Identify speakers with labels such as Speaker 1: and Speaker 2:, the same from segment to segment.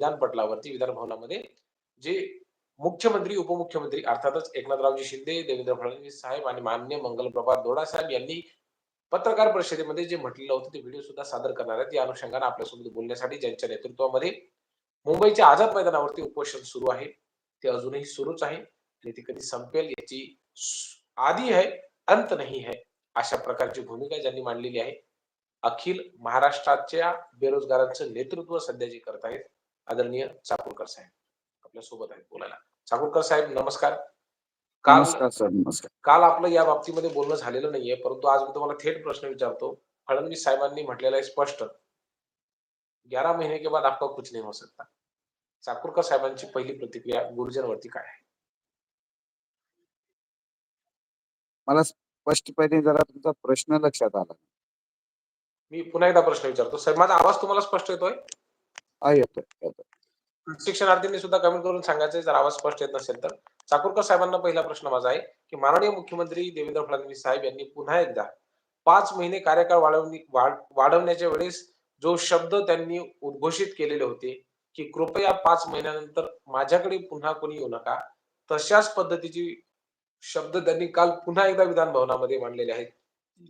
Speaker 1: विधानपटलावरती विधानभवनामध्ये जे मुख्यमंत्री उपमुख्यमंत्री अर्थातच एकनाथरावजी शिंदे देवेंद्र फडणवीस साहेब आणि मान्य मंगलप्रभात दोडा साहेब यांनी पत्रकार परिषदेमध्ये जे म्हटलेलं होतं ते व्हिडिओ सुद्धा सादर करणार आहेत. या अनुषंगाने आपल्यासोबत बोलण्यासाठी ज्यांच्या नेतृत्वामध्ये मुंबईच्या आझाद मैदानावरती उपोषण सुरू आहे ते अजूनही सुरूच आहे आणि ते कधी संपेल याची आधी आहे अंत नाही आहे अशा प्रकारची भूमिका ज्यांनी मांडलेली आहे. अखिल महाराष्ट्राच्या बेरोजगारांचं नेतृत्व सध्या जे करत आहेत आदरणीय चाकूरकर साहेब आपल्यासोबत आहेत बोलायला. चाकूरकर साहेब नमस्कार. काल
Speaker 2: नमस्कार सर नमस्कार.
Speaker 1: काल आपलं या बाबतीमध्ये बोलणं झालेलं नाहीये परंतु आज मी तुम्हाला थेट प्रश्न विचारतो. फडणवीस साहेबांनी म्हटलेलं आहे स्पष्ट. ग्यारह महीने के बाद आपका कुछ नहीं हो सकता. चाकूरकर साहेबांची पहिली प्रतिक्रिया गुरुजनवरती काय आहे?
Speaker 2: मला स्पष्टपणे जरा तुमचा प्रश्न लक्षात आला.
Speaker 1: मी पुन्हा एकदा प्रश्न विचारतो. साहेब माझा आवाज तुम्हाला स्पष्ट येतोय?
Speaker 2: हा येतोय येतोय.
Speaker 1: शिक्षणार्थींनी सुद्धा कमेंट करून सांगायचं जर आवाज स्पष्ट येत नसेल तर. चाकूरकर साहेबांना पहिला प्रश्न माझा आहे की माननीय मुख्यमंत्री देवेंद्र फडणवीस साहेब यांनी पुन्हा एकदा पाच महिने कार्यकाळ वाढवणी वाढवण्याच्या वेळेस जो शब्द त्यांनी उद्घोषित केलेले होते की कृपया पाच महिन्यानंतर माझ्याकडे पुन्हा कोणी येऊ नका तशाच पद्धतीची शब्द त्यांनी काल पुन्हा एकदा विधान भवनामध्ये मांडलेले आहेत.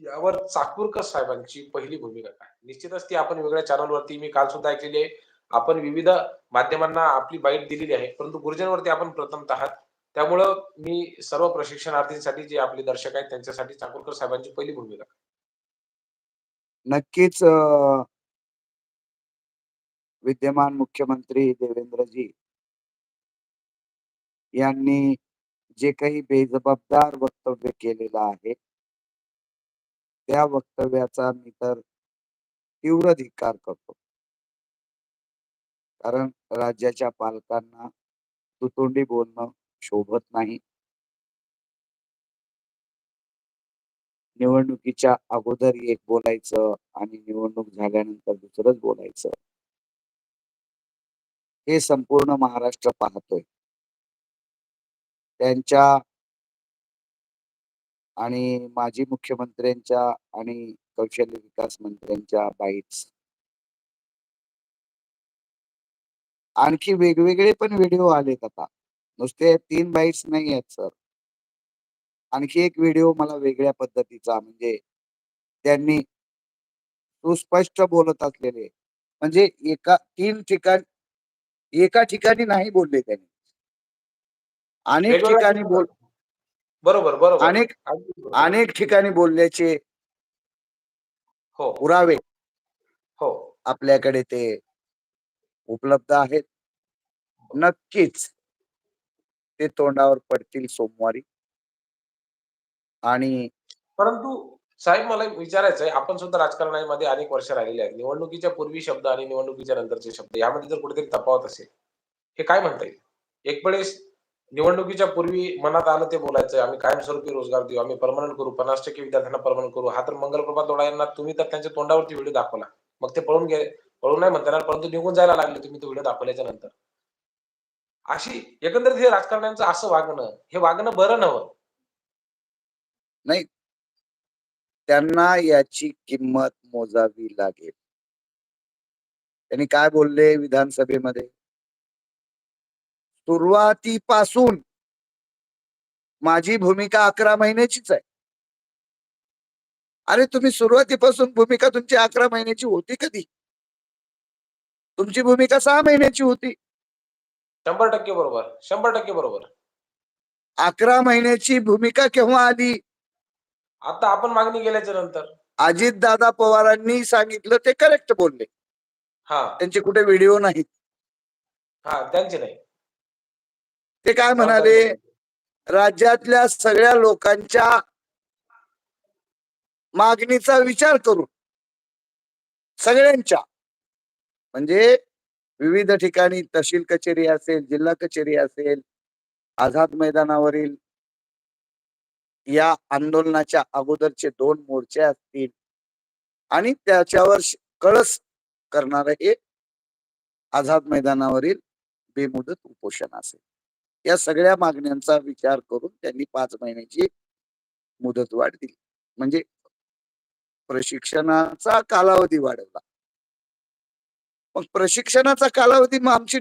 Speaker 1: यावर चाकूरकर साहेबांची पहिली भूमिका काय? निश्चितच ती आपण वेगळ्या चॅनलवरती मी काल सुद्धा ऐकलेली आहे. आपण विविध माध्यमांना आपली बाईट दिलेली आहे. परंतु गुरुजनवरती आपण प्रथमत आहात. त्यामुळं मी सर्व प्रशिक्षणार्थींसाठी जे आपले दर्शक आहेत त्यांच्यासाठी चाकूरकर साहेबांची पहिली भूमिका.
Speaker 2: नक्कीच विद्यमान मुख्यमंत्री देवेंद्रजी यांनी जे काही बेजबाबदार वक्तव्य केलेलं आहे त्या वक्तव्याचा मी तर तीव्र धिक्कार करतो. कारण राज्याच्या पालकांना तुतोंडी बोलणं शोभत नाही. निवडणुकीच्या अगोदर एक बोलायचं आणि निवडणूक झाल्यानंतर दुसरंच बोलायचं. हे संपूर्ण महाराष्ट्र पाहतोय. त्यांच्या आणि माजी मुख्यमंत्र्यांच्या आणि कौशल्य विकास मंत्र्यांच्या बाईट्स. आणखी वेगवेगळे पण व्हिडिओ आलेत आता. नुसते तीन बाईट्स नाही आहेत सर. आणखी एक व्हिडिओ मला वेगळ्या पद्धतीचा म्हणजे त्यांनी सुस्पष्ट बोलत असलेले. म्हणजे एका तीन ठिकाणी एका ठिकाणी नाही बोलले त्यांनी. अनेक ठिकाणी बोल
Speaker 1: बरोबर बरोबर.
Speaker 2: अनेक. अनेक ठिकाणी बोलल्याचे
Speaker 1: हो.
Speaker 2: पुरावे
Speaker 1: हो.
Speaker 2: आपल्याकडे ते उपलब्ध आहेत. नक्कीच. ते तोंडावर पडतील सोमवारी. आणि
Speaker 1: परंतु साहेब मला विचारायचं आहे आपण सुद्धा राजकारणामध्ये अनेक वर्ष राहिलेले आहेत. निवडणुकीच्या पूर्वी शब्द आणि निवडणुकीच्या नंतरचे शब्द यामध्ये जर कुठेतरी तपावत असेल हे काय म्हणता येईल? एक वेळेस निवडणुकीच्या पूर्वी मनात आलं ते बोलायचं आम्ही कायमस्वरूपी रोजगार देऊ आम्ही परमनंट करू पन्नास टक्के विद्यार्थ्यांना परमनंट करू हा तर मंगलप्रभा दोडा यांना तुम्ही तर त्यांच्या तोंडावरती व्हिडिओ दाखवला. मग ते पळून गेले पळून नाही म्हणता येणार परंतु निघून जायला लागले तुम्ही तो व्हिडिओ दाखवल्याच्या नंतर. अशी एकंदरीत हे राजकारण्यांचं असं वागणं हे वागणं बरं नव्हतं.
Speaker 2: नाही. त्यांना याची किंमत मोजावी लागेल. त्यांनी काय बोलले विधानसभेमध्ये? सुरुवातीपासून माझी भूमिका अकरा महिन्याचीच आहे. अरे तुम्ही सुरुवातीपासून भूमिका तुमची अकरा महिन्याची होती कधी? तुमची भूमिका सहा महिन्याची होती.
Speaker 1: शंभर टक्के बरोबर शंभर टक्के बरोबर.
Speaker 2: अकरा महिन्याची भूमिका केव्हा आली?
Speaker 1: आता आपण मागणी केल्याच्यानंतर.
Speaker 2: अजित दादा पवारांनी सांगितलं ते करेक्ट बोलले.
Speaker 1: हा.
Speaker 2: त्यांचे कुठे व्हिडिओ नाहीत.
Speaker 1: हा त्यांचे नाही.
Speaker 2: ते काय म्हणाले? राज्यातल्या सगळ्या लोकांच्या मागणीचा विचार करून सगळ्यांच्या म्हणजे विविध ठिकाणी तहसील कचेरी असेल जिल्हा कचेरी असेल आझाद मैदानावरील या आंदोलनाच्या अगोदरचे दोन मोर्चे असतील आणि त्याच्यावर कळस करणार हे आझाद मैदानावरील बेमुदत उपोषण असेल. या सगळ्या मागण्यांचा विचार करून त्यांनी पाच महिन्याची मुदतवाढ दिली. म्हणजे प्रशिक्षणाचा कालावधी वाढवला. मग प्रशिक्षणाचा कालावधी मग आमची